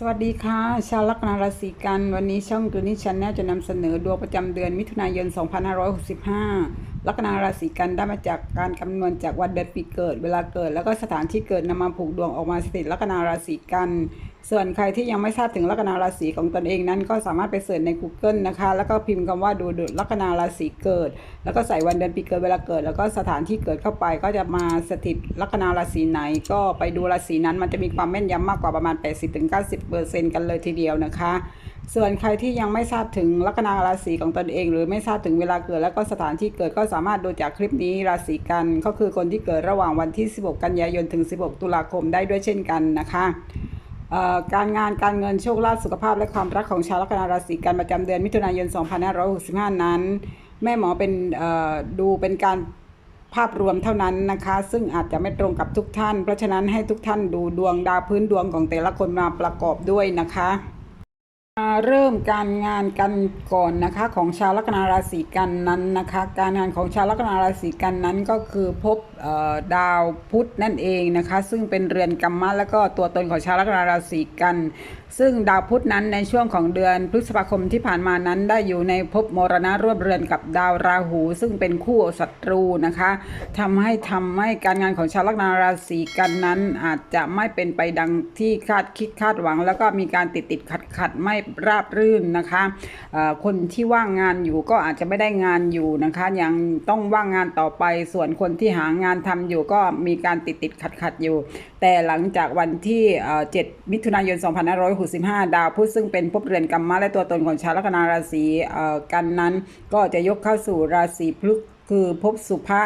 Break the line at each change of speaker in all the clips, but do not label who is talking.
สวัสดีค่ะ ชาวลัคนาราศีกัน วันนี้ช่องตัวนี้ชันแนลจะนำเสนอดวงประจำเดือนมิถุนายน 2565 ลัคนาราศีกันได้มาจากการคำนวณจากวันเดือนปีเกิด เวลาเกิด แล้วก็สถานที่เกิดนำมาผูกดวงออกมาสถิตลัคนาราศีกัน ส่วนใครที่ยังไม่ทราบถึงลัคนาราศีของตนเองนั้น ก็สามารถไปเสิร์ชใน Google นะคะ แล้วก็พิมพ์คำว่าดูดูลัคนาราศีเกิด แล้วก็ใส่วันเดือนปีเกิดเวลาเกิด แล้วก็สถานที่เกิดเข้าไป ก็จะมาสถิตลัคนาราศีไหน ก็ไปดูราศีนั้น มันจะมีความแม่นยำมากกว่าประมาณ 80-90%กันเลยทีเดียวนะคะ ส่วนใครที่ยังไม่ทราบถึงลัคนาราศีของตนเอง หรือไม่ทราบถึงเวลาเกิด แล้วก็สถานที่เกิดก็สามารถดูจากคลิปนี้ราศีกัน ก็คือคนที่เกิดระหว่างวันที่ 16 กันยายนถึง 16 ตุลาคมได้ด้วยเช่นกันนะคะ การงานการเงินโชคลาภสุขภาพและความรักของชาวลัคนาราศีกันประจำเดือนมิถุนายน 2565 นั้น แม่หมอเป็นดูเป็นการภาพรวมเท่านั้นนะคะ ซึ่งอาจจะไม่ตรงกับทุกท่าน เพราะฉะนั้นให้ทุกท่านดูดวงดาวพื้นดวงของแต่ละคนมาประกอบด้วยนะคะมาเริ่มการงานกันก่อนนะคะของชาวลัคนาราศีกันนั้นนะคะ การงานของชาวลัคนาราศีกันนั้นก็คือพบดาวพุธนั่นเองนะคะ ซึ่งเป็นเรือนกรรมะแล้วก็ตัวตนของชาวลัคนาราศีกัน ซึ่งดาวพุธนั้นในช่วงของเดือนพฤษภาคมที่ผ่านมานั้นได้อยู่ในภพมรณะร่วมเรือนกับดาวราหู ซึ่งเป็นคู่ศัตรูนะคะทำให้ทำให้การงานของชาวลัคนาราศีกันนั้นอาจจะไม่เป็นไปดังที่คาดคิดคาดหวัง แล้วก็มีการติดติดขัดขัดไม่ราบรื่นนะคะคนที่ว่างงานอยู่ก็อาจจะไม่ได้งานอยู่นะคะยังต้องว่างงานต่อไปส่วนคนที่หางานทำอยู่ก็มีการติดติดขัดขัดอยู่ แต่หลังจากวันที่ 7 มิถุนายน 2565 ดาวพุธซึ่งเป็นภพเรือนกรรมะและตัวตนของชาวลัคนาราศีกันนั้น ก็จะยกเข้าสู่ราศีพฤกษ์คือภพสุภะ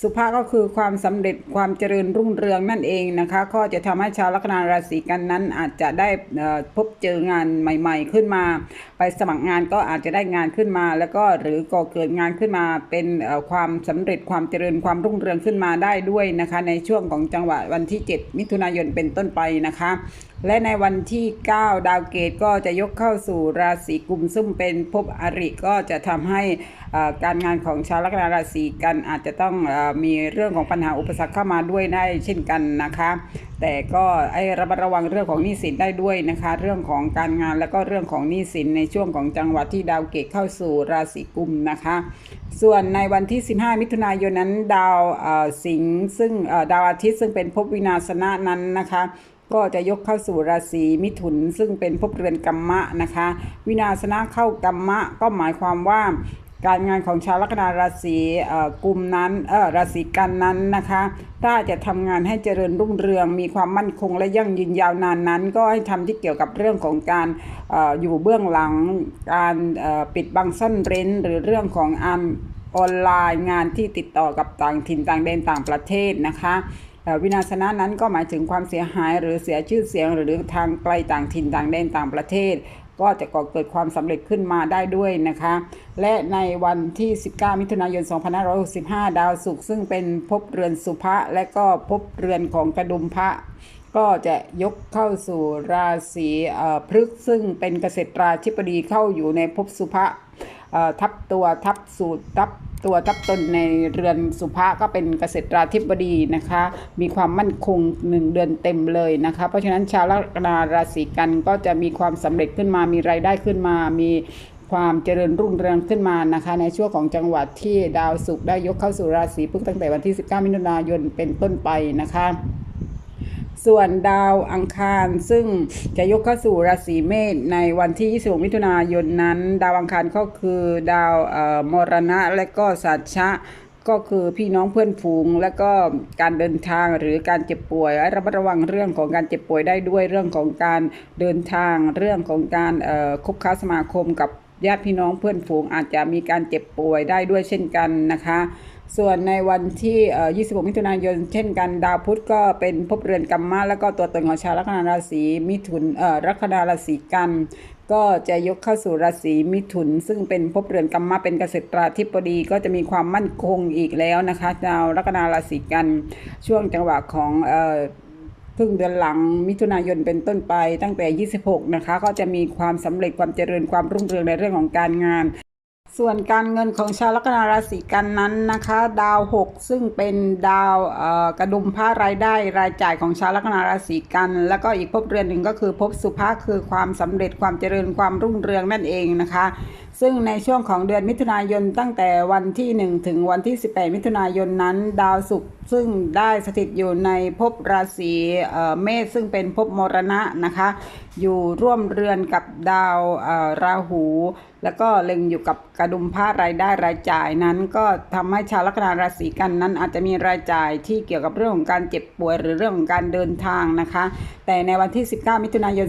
สุภะก็คือความสำเร็จความเจริญรุ่งเรืองนั่นเองนะคะ ก็จะทำให้ชาวลัคนาราศีกันนั้น อาจจะได้พบเจองานใหม่ ๆ ขึ้นมา ไปสมัครงานก็อาจจะได้งานขึ้นมา แล้วก็หรือก่อเกิดงานขึ้นมาเป็นความสำเร็จความเจริญความรุ่งเรืองขึ้นมาได้ด้วยนะคะ ในช่วงของจังหวะวันที่ 7 มิถุนายนเป็นต้นไปนะคะ และในวันที่ 9 ดาวเกตก็จะยกเข้าสู่ราศีกุมซึ่งเป็นภพอริก็จะทำให้การงานของชาวลัคนาราศีกันอาจจะต้องอมีเรื่องของปัญหาอุปสรรคเข้ามาด้วยได้เช่นกันนะคะ แต่ก็ไอ้ระมัดระวังเรื่องของหนี้สินได้ด้วยนะคะ เรื่องของการงานแล้วก็เรื่องของหนี้สินในช่วงของจังหวะที่ดาวเกตเข้าสู่ราศีกุมนะคะ ส่วนในวันที่ 15 มิถุนายนนั้นดาวสิงห์ซึ่งดาวอาทิตย์ซึ่งเป็นภพวินาศนะนั้นนะคะก็จะยกเข้าสู่ราศีมิถุน ซึ่งเป็นภพเรือนกัมมะนะคะ วินาศนะเข้ากัมมะก็หมายความว่า การงานของชาวลัคนาราศีเอ่อกุมนั้นเออราศีกันนั้นนะคะ ถ้าจะทำงานให้เจริญรุ่งเรือง มีความมั่นคงและยั่งยืนยาวนานนั้น ก็ให้ทำที่เกี่ยวกับเรื่องของการออยู่เบื้องหลังการปิดบังซ่อนเร้น หรือเรื่องของอันออนไลน์งานที่ติดต่อกับต่างถิ่นต่างแดนต่างประเทศนะคะวินาศนะนั้นก็หมายถึงความเสียหายหรือเสียชื่อเสียงหรือทางไกลต่างถิ่นต่างแดนต่างประเทศ ก็จะก่อเกิดความสำเร็จขึ้นมาได้ด้วยนะคะ และในวันที่ 19 มิถุนายน 2565 ดาวศุกร์ซึ่งเป็นภพเรือนสุภะและก็ภพเรือนของกระดุมพระก็จะยกเข้าสู่ราศีพฤกษ์ซึ่งเป็นเกษตราธิบดีเข้าอยู่ในภพสุภะทับตัวทับสูตรทับ ตัวทับตนในเรือนสุภาก็เป็นเกษตราธิบดีนะคะ มีความมั่นคงหนึ่งเดือนเต็มเลยนะคะ เพราะฉะนั้นชาวลัคนาราศีกันก็จะมีความสำเร็จขึ้นมามีรายได้ขึ้นมา มีความเจริญรุ่งเรืองขึ้นมานะคะ ในช่วงของจังหวัดที่ดาวศุกร์ได้ยกเข้าสู่ราศีพฤกษ์ตั้งแต่วันที่ 19 มิถุนายนเป็นต้นไปนะคะ ส่วนดาวอังคารซึ่งจะยกเข้าสู่ราศีเมษในวันที่26มิถุนายนนั้น ดาวอังคารก็คือดาวมรณะและก็สัจชะก็คือพี่น้องเพื่อนฝูง และก็การเดินทางหรือการเจ็บป่วยระมัดระวังเรื่องของการเจ็บป่วยได้ด้วยเรื่องของการเดินทางเรื่องของการคบค้าสมาคมกับญาติพี่น้องเพื่อนฝูงอาจจะมีการเจ็บป่วยได้ด้วยเช่นกันนะคะ ส่วนในวันที่ 26 มิถุนายน เช่นกัน ดาวพุธก็เป็นภพเรือนกัมมะแล้วก็ตัวตนของชาวลัคนาราศีมิถุนลัคนาราศีกัน ก็จะยกเข้าสู่ราศีมิถุน ซึ่งเป็นภพเรือนกัมมะเป็นเกษตราธิบดีก็จะมีความมั่นคงอีกแล้วนะคะชาวลัคนาราศีกัน ช่วงจังหวะของเอ่อครึ่งเดือนหลังมิถุนายนเป็นต้นไปตั้งแต่ 26 นะคะ ก็จะมีความสำเร็จความเจริญความรุ่งเรืองในเรื่องของการงาน ส่วนการเงินของชาวลัคนาราศีกันนั้นนะคะ ดาว 6 ซึ่งเป็นดาวกระดุมพระรายได้รายจ่ายของชาวลัคนาราศีกัน แล้วก็อีกภพเรือนหนึ่งก็คือภพสุภาคือความสำเร็จความเจริญความรุ่งเรืองนั่นเองนะคะ ซึ่งในช่วงของเดือนมิถุนายนตั้งแต่วันที่ 1 ถึงวันที่ 18 มิถุนายนนั้น ดาวศุกร์ซึ่งได้สถิตอยู่ในภพราศีเมษซึ่งเป็นภพมรณะนะคะอยู่ร่วมเรือนกับดาวราหู แล้วก็เล็งอยู่กับกระดุมผ้ารายได้รายจ่ายนั้น ก็ทำให้ชาวลัคนาราศีกันนั้น อาจจะมีรายจ่ายที่เกี่ยวกับเรื่องของการเจ็บป่วยหรือเรื่องของการเดินทางนะคะ แต่ในวันที่ 19 มิถุนายน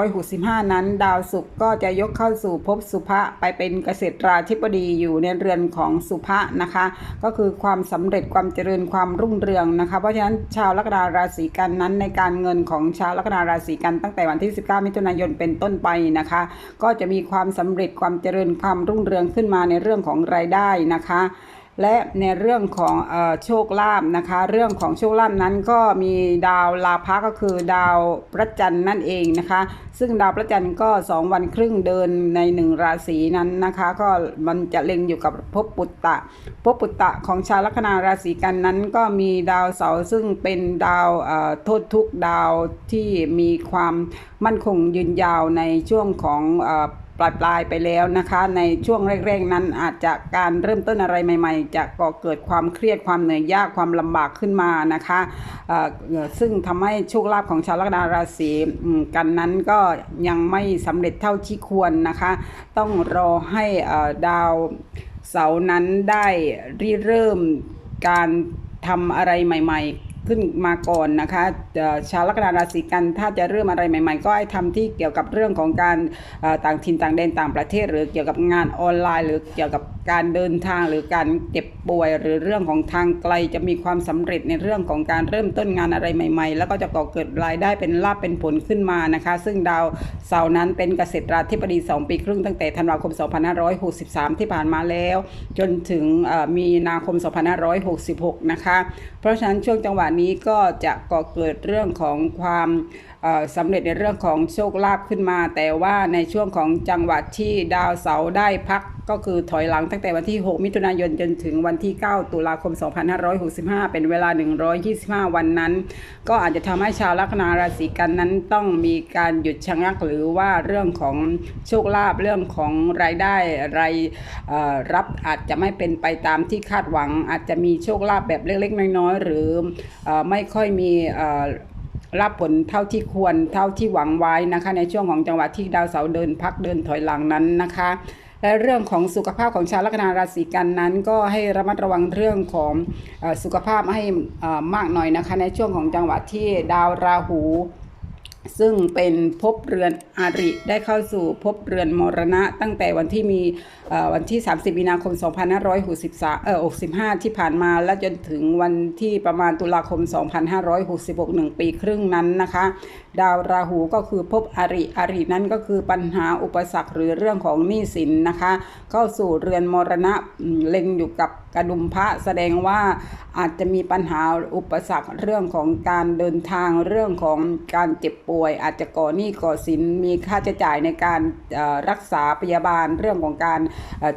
2565 นั้น ดาวศุกร์ก็จะยกเข้าสู่ภพสุภะไปเป็นเกษตราธิบดีอยู่ในเรือนของสุภะนะคะ ก็คือความสำเร็จความเจริญความรุ่งเรืองนะคะ เพราะฉะนั้นชาวลัคนาราศีกันนั้นในการเงินของชาวลัคนาราศีกันตั้งแต่วันที่ที่ 19 มิถุนายนเป็นต้นไปนะคะ ก็จะมีความสำเร็จความเจริญความรุ่งเรืองขึ้นมาในเรื่องของรายได้นะคะ และในเรื่องของโชคลาภนะคะ เรื่องของโชคลาภนั้นก็มีดาวลาภะก็คือดาวพระจันทร์นั่นเองนะคะ ซึ่งดาวพระจันทร์ก็ 2 วันครึ่งเดินในหนึ่งราศีนั้นนะคะ ก็มันจะเล็งอยู่กับภพปุตตะภพปุตตะของชาวลัคนาราศีกันนั้น ก็มีดาวเสาร์ซึ่งเป็นดาวโทษทุกดาวที่มีความมั่นคงยืนยาวในช่วงของ ปลายปลายไปแล้วนะคะ ในช่วงแรกๆนั้นอาจจะการเริ่มต้นอะไรใหม่ ๆ จะก่อเกิดความเครียดความเหนื่อยยากความลำบากขึ้นมานะคะซึ่งทำให้โชคลาภของชาวลัคนาราศีกันนั้นก็ยังไม่สำเร็จเท่าที่ควรนะคะ ต้องรอให้ดาวเสาร์นั้นได้ริเริ่มการทำอะไรใหม่ ๆ ขึ้นมาก่อนนะคะชาวลัคนาราศีกันถ้าจะเริ่มอะไรใหม่ ๆ ก็ให้ทำที่เกี่ยวกับเรื่องของการต่างถิ่นต่างแดนต่างประเทศ หรือเกี่ยวกับงานออนไลน์ หรือเกี่ยวกับ การเดินทางหรือการเจ็บป่วย หรือเรื่องของทางไกลจะมีความสำเร็จในเรื่องของการเริ่มต้นงานอะไรใหม่ๆ แล้วก็จะก่อเกิดรายได้เป็นลาภเป็นผลขึ้นมานะคะ ซึ่งดาวเสาร์นั้นเป็นเกษตราธิบดี 2 ปีครึ่งตั้งแต่ธันวาคม 2563 ที่ผ่านมาแล้ว จนถึงเอ่อมีนาคม 2566 นะคะ เพราะฉะนั้นช่วงจังหวะนี้ก็จะก่อเกิดเรื่องของความ สำเร็จในเรื่องของโชคลาภขึ้นมา แต่ว่าในช่วงของจังหวัดที่ดาวเสาร์ได้พักก็คือถอยหลังตั้งแต่วันที่ 6 มิถุนายนจนถึงวันที่ 9 ตุลาคม 2565 เป็นเวลา 125 วันนั้น ก็อาจจะทำให้ชาวลัคนาราศีกันนั้นต้องมีการหยุดชะงักหรือว่าเรื่องของโชคลาภเรื่องของรายได้รายรับอาจจะไม่เป็นไปตามที่คาดหวัง อาจจะมีโชคลาภแบบเล็กๆ น้อยๆ หรืออไม่ค่อยมี รับผลเท่าที่ควรเท่าที่หวังไว้นะคะ ในช่วงของจังหวะที่ดาวเสาร์เดินพักเดินถอยหลังนั้นนะคะ และเรื่องของสุขภาพของชาวลัคนาราศีกันนั้น ก็ให้ระมัดระวังเรื่องของอสุขภาพให้มากหน่อยนะคะ ในช่วงของจังหวะที่ดาวราหูซึ่งเป็นภพเรือนอาริได้เข้าสู่ภพเรือนมรณะ ตั้งแต่วันที่มีวันที่ 30 มีนาคม 2563เอ่อ65 ที่ผ่านมา และจนถึงวันที่ประมาณตุลาคม 2566 1 ปีครึ่งนั้นนะคะ ดาวราหูก็คือภพอริ อรินั้นก็คือปัญหาอุปสรรคหรือเรื่องของหนี้สินนะคะ เข้าสู่เรือนมรณะเล็งอยู่กับกระดุมพระแสดงว่าอาจจะมีปัญหาอุปสรรคเรื่องของการเดินทางเรื่องของการเจ็บป่วย อาจจะก่อหนี้ก่อสินมีค่าใช้จ่ายในการรักษาพยาบาลเรื่องของการ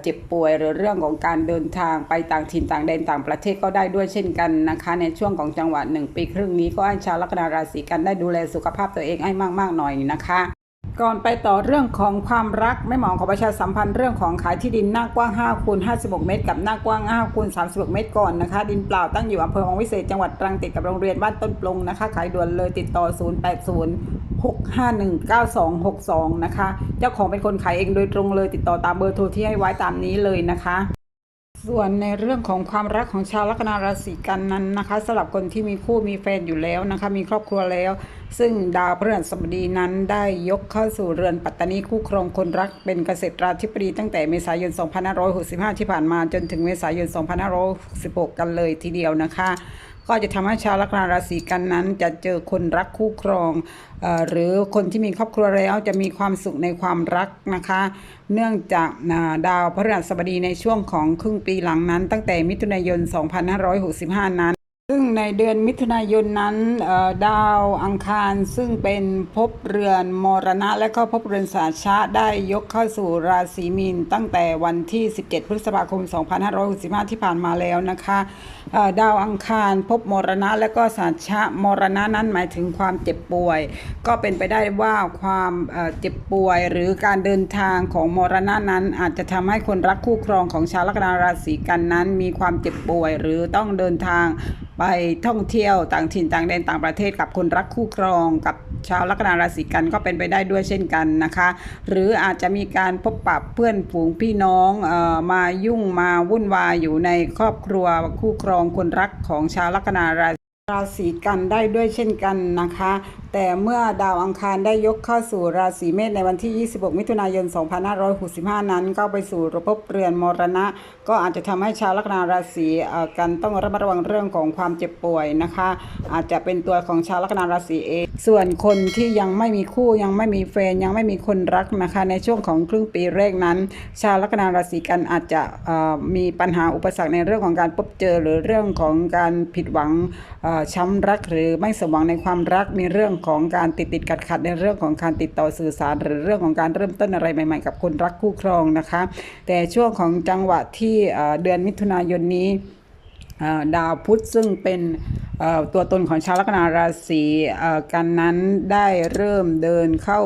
เจ็บป่วยหรือเรื่องของการเดินทางไปต่างถิ่นต่างแดนต่างประเทศก็ได้ด้วยเช่นกันนะคะ ในช่วงของจังหวะหนึ่งปีครึ่งนี้ก็ให้ชาวลัคนาราศีกันได้ดูแลสุขภาพตัวเองให้มากๆหน่อยนะคะ ก่อนไปต่อเรื่องของความรักไม่หมองขอประชาสัมพันธ์เรื่องของขายที่ดินหน้ากว้าง5คูณ56 เมตร กับหน้ากว้าง5คูณ36 เมตรก่อนนะคะ ดินเปล่าตั้งอยู่อำเภอวังวิเศษจังหวัดตรังติดกับโรงเรียนบ้านต้นปลงนะคะ ขายด่วนเลยติดต่อ 0806519262 นะคะ เจ้าของเป็นคนขายเองโดยตรงเลยติดต่อตามเบอร์โทรที่ให้ไว้ตามนี้เลยนะคะ ส่วนในเรื่องของความรักของชาวลัคนาราศีกันนั้นนะคะสำหรับคนที่มีคู่มีแฟนอยู่แล้วนะคะ มีครอบครัวแล้ว ซึ่งดาวพฤหัสบดีนั้นได้ยกเข้าสู่เรือนปัตตานีคู่ครองคนรักเป็นเกษตราธิบดีตั้งแต่เมษายน 2565 ที่ผ่านมาจนถึงเมษายน 2566 กันเลยทีเดียวนะคะ ก็จะทำให้ชาวลัคนาราศีกันนั้น จะเจอคนรักคู่ครองอหรือคนที่มีครอบครัวแล้วจะมีความสุขในความรักนะคะ เนื่องจากาดาวพฤหัสบดีในช่วงของครึ่งปีหลังนั้น ตั้งแต่มิถุนายน 2565 นั้น ซึ่ง ในเดือนมิถุนายนนั้นดาวอังคารซึ่งเป็นภพเรือนมรณะ และก็ภพเรือนสาชะได้ยกเข้าสู่ราศีมีนตั้งแต่วันที่ 17 พฤษภาคม 2565 ที่ผ่านมาแล้วนะคะดาวอังคารภพมรณะ และก็สาชะมรณะนั้นหมายถึงความเจ็บป่วย ก็เป็นไปได้ว่าความเอ่อเจ็บป่วย หรือการเดินทางของมรณะนั้น อาจจะทำให้คนรักคู่ครองของชาวลัคนาราศีกันนั้น มีความเจ็บป่วย หรือต้องเดินทางไปท่องเที่ยวต่างถิ่นต่างแดนต่างประเทศกับคนรักคู่ครองกับชาวลัคนาราศีกันก็เป็นไปได้ด้วยเช่นกันนะคะ หรืออาจจะมีการพบปะเพื่อนฝูงพี่น้องเออมายุ่งมาวุ่นวายอยู่ในครอบครัวคู่ครองคนรักของชาวลัคนาราศีกันได้ด้วยเช่นกันนะคะ แต่เมื่อดาวอังคารได้ยกเข้าสู่ราศีเมษในวันที่ 26 มิถุนายน 2565 นั้น ก็ไปสู่ระบบเรือนมรณะ ก็อาจจะทำให้ชาวลัคนาราศีกันต้องระมัดระวังเรื่องของความเจ็บป่วยนะคะ อาจจะเป็นตัวของชาวลัคนาราศีเอง ส่วนคนที่ยังไม่มีคู่ยังไม่มีแฟนยังไม่มีคนรักนะคะ ในช่วงของครึ่งปีแรกนั้น ชาวลัคนาราศีกันอาจจะมีปัญหาอุปสรรคในเรื่องของการพบเจอหรือเรื่องของการผิดหวังช้ำรักหรือไม่สมหวังในความรักมีเรื่องของการติดติดขัดขัดในเรื่องของการติดต่อสื่อสาร หรือเรื่องของการเริ่มต้นอะไรใหม่ ๆ กับคนรักคู่ครองนะคะ แต่ช่วงของจังหวะที่เดือนมิถุนายนนี้ดาวพุธซึ่งเป็นตัวตนของชาวลัคนาราศีกันนั้นได้เริ่มเดินเข้า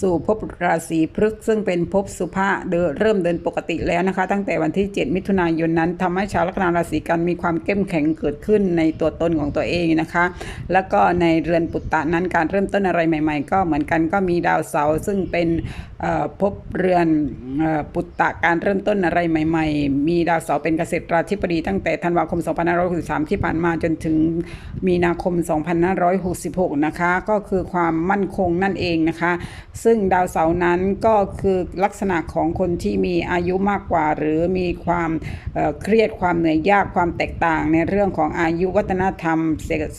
สู่ภพราศีพฤกษ์ซึ่งเป็นภพสุภะเดเริ่มเดินปกติแล้วนะคะ ตั้งแต่วันที่ 7 มิถุนายนนั้นทำให้ชาวลัคนาราศีกันมีความเข้มแข็งเกิดขึ้นในตัวตนของตัวเองนะคะ แล้วก็ในเรือนปุตตะนั้นการเริ่มต้นอะไรใหม่ ๆ ก็เหมือนกันก็มีดาวเสาร์ซึ่งเป็นภพเรือนปุตตะการเริ่มต้นอะไรใหม่ ๆ มีดาวเสาร์เป็นเกษตราธิบดีตั้งแต่ธันวาคม 2563 ที่ผ่านมาจนถึงมีนาคม 2566 นะคะ ก็คือความมั่นคงนั่นเองนะคะซึ่งึ่งดาวเสาร์นั้นก็คือลักษณะของคนที่มีอายุมากกว่า หรือมีความเเครียดความเหนื่อยยากความแตกต่างในเรื่องของอายุวัฒนธรรม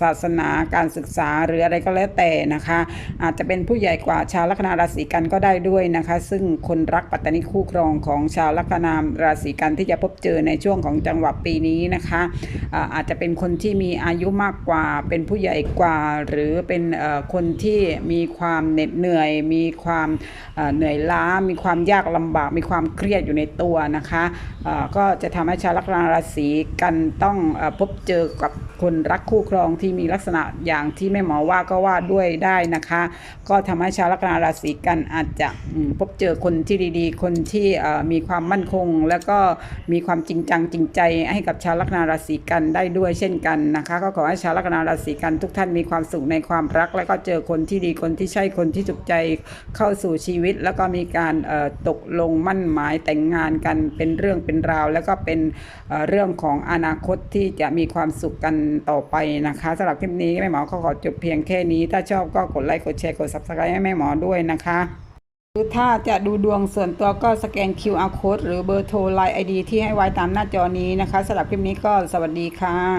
ศาสนาการศึกษาหรืออะไรก็แล้วแต่นะคะ อาจจะเป็นผู้ใหญ่กว่าชาวลัคนาราศีกันก็ได้ด้วยนะคะ ซึ่งคนรักปัตตานีคู่ครองของชาวลัคนาราศีกันที่จะพบเจอในช่วงของจังหวะปีนี้นะคะอาอาจจะเป็นคนที่มีอายุมากกว่า เป็นผู้ใหญ่กว่า หรือเป็นคนที่มีความเหน็ดเหนื่อย มีความเหนื่อยล้า มีความยากลำบาก มีความเครียดอยู่ในตัวนะคะก็จะทำให้ชาวลัคนาราศีกันต้องพบเจอกับ คนรักคู่ครองที่มีลักษณะอย่างที่แม่หมอว่าก็ว่าด้วยได้นะคะ ก็ทำให้ชาวลัคนาราศีกันอาจจะพบเจอคนที่ดีๆ คนที่มีความมั่นคง แล้วก็มีความจริงจังจริงใจให้กับชาวลัคนาราศีกันได้ด้วยเช่นกันนะคะ ก็ขอให้ชาวลัคนาราศีกันทุกท่านมีความสุขในความรัก แล้วก็เจอคนที่ดีคนที่ใช่คนที่ถูกใจเข้าสู่ชีวิต แล้วก็มีการตกลงมั่นหมายแต่งงานกันเป็นเรื่องเป็นราว แล้วก็เป็นเรื่องของอนาคตที่จะมีความสุขกันต่อไปนะคะสำหรับคลิปนี้แม่หมอขอขอจบเพียงแค่นี้ ถ้าชอบก็กดไลค์กดแชร์กด subscribe ให้แม่หมอด้วยนะคะหรือถ้าจะดูดวงส่วนตัวก็สแกน QR code หรือเบอร์โทรไลน์ ID ที่ให้ไว้ตามหน้าจอนี้นะคะสำหรับคลิปนี้ก็สวัสดีค่ะ